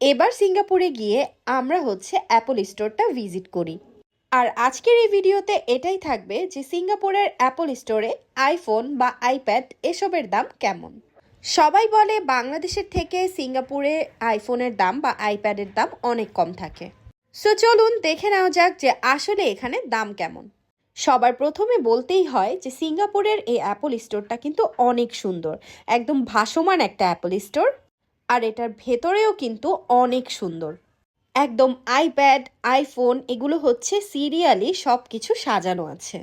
এবার সিঙ্গাপুরে গিয়ে আমরা হচ্ছে অ্যাপল স্টোরটা ভিজিট করি। আর আজকের এই ভিডিওতে এটাই থাকবে যে সিঙ্গাপুরের অ্যাপল স্টোরে আইফোন বা আইপ্যাড এসবের দাম কেমন। সবাই বলে বাংলাদেশের থেকে সিঙ্গাপুরে আইফোনের দাম বা আইপ্যাডের দাম অনেক কম থাকে। সো চলুন দেখে নেওয়া যাক যে আসলে এখানে দাম কেমন। সবার প্রথমে বলতেই হয় যে সিঙ্গাপুরের এই অ্যাপল স্টোরটা কিন্তু অনেক সুন্দর। একদম ভাসমান একটা অ্যাপল স্টোর। আর এটার ভেতরেও কিন্তু অনেক সুন্দর। একদম আইপ্যাড আইফোন এগুলো হচ্ছে সিরিয়ালি সব কিছু সাজানো আছে।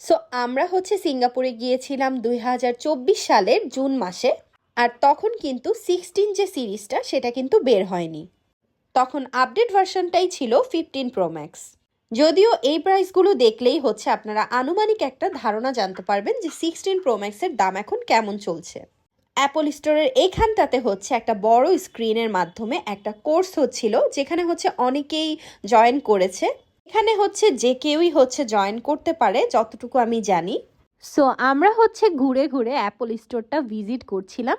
সো আমরা হচ্ছে সিঙ্গাপুরে গিয়েছিলাম দুই হাজার চব্বিশ সালের জুন মাসে আর তখন কিন্তু সিক্সটিন যে সিরিজটা সেটা কিন্তু বের হয়নি। তখন আপডেট ভার্সনটাই ছিল ফিফটিন প্রো ম্যাক্স যদিও এই প্রাইসগুলো দেখলেই হচ্ছে আপনারা আনুমানিক একটা ধারণা জানতে পারবেন যে সিক্সটিন প্রো ম্যাক্সের দাম এখন কেমন চলছে। অ্যাপল স্টোরের এইখানটাতে হচ্ছে একটা বড় স্ক্রিনের মাধ্যমে একটা কোর্স হচ্ছিল, যেখানে হচ্ছে অনেকেই জয়েন করেছে। এখানে হচ্ছে যে কেউই হচ্ছে জয়েন করতে পারে, যতটুকু আমি জানি। সো আমরা হচ্ছে ঘুরে ঘুরে অ্যাপল স্টোরটা ভিজিট করছিলাম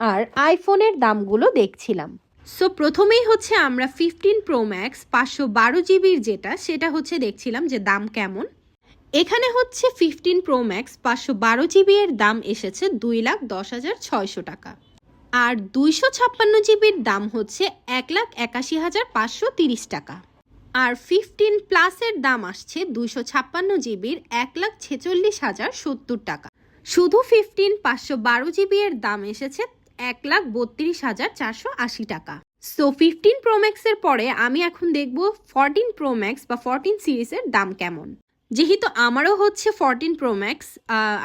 আর আইফোনের দামগুলো দেখছিলাম। সো প্রথমেই হচ্ছে আমরা ফিফটিন প্রো ম্যাক্স পাঁচশো বারো জিবির যেটা, সেটা হচ্ছে দেখছিলাম যে দাম কেমন। এখানে হচ্ছে ফিফটিন প্রো ম্যাক্স পাঁচশো বারো জিবি এর দাম এসেছে দুই লাখ দশ হাজার ছয়শো টাকা। আর দুইশো ছাপ্পান্ন জিবির দাম হচ্ছে এক লাখ একাশি হাজার পাঁচশো তিরিশ টাকা। আর ফিফটিন প্লাসের দাম আসছে দুইশো ছাপ্পান্ন জিবির এক লাখ ছেচল্লিশ হাজার সত্তর টাকা। শুধু ফিফটিন পাঁচশো বারো জিবি এর দাম এসেছে এক লাখ বত্রিশ হাজার চারশো আশি টাকা। সো ফিফটিন প্রো ম্যাক্সের পরে আমি এখন দেখব ফরটিন প্রো ম্যাক্স বা ফরটিন সিরিজের দাম কেমন। যেহেতু আমারও হচ্ছে ফরটিন প্রো ম্যাক্স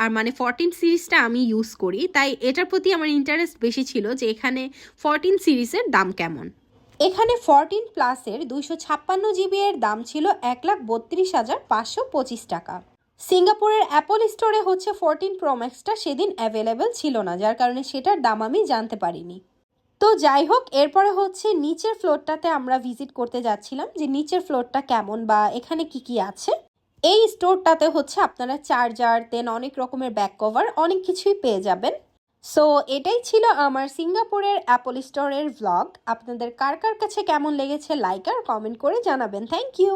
আর মানে ফরটিন সিরিজটা আমি ইউজ করি, তাই এটার প্রতি আমার ইন্টারেস্ট বেশি ছিল যে এখানে ফরটিন সিরিজের দাম কেমন। এখানে ফরটিন প্লাসের দুইশো ছাপ্পান্ন জিবি এর দাম ছিল এক লাখ বত্রিশ হাজার পাঁচশো পঁচিশ টাকা। সিঙ্গাপুরের অ্যাপল স্টোরে হচ্ছে ফোরটিন প্রো ম্যাক্সটা সেদিন অ্যাভেলেবেল ছিল না, যার কারণে সেটার দাম আমি জানতে পারিনি। তো যাই হোক, এরপরে হচ্ছে নিচের ফ্লোরটাতে আমরা ভিজিট করতে যাচ্ছিলাম যে নিচের ফ্লোরটা কেমন বা এখানে কি কি আছে। এই স্টোরটাতে হচ্ছে আপনারা চার্জার দেন অনেক রকমের ব্যাক কভার অনেক কিছুই পেয়ে যাবেন। সো এটাই ছিল আমার সিঙ্গাপুরের অ্যাপল স্টোরের ভ্লগ আপনাদের কার কার কাছে কেমন লেগেছে লাইক আর কমেন্ট করে জানাবেন। Thank you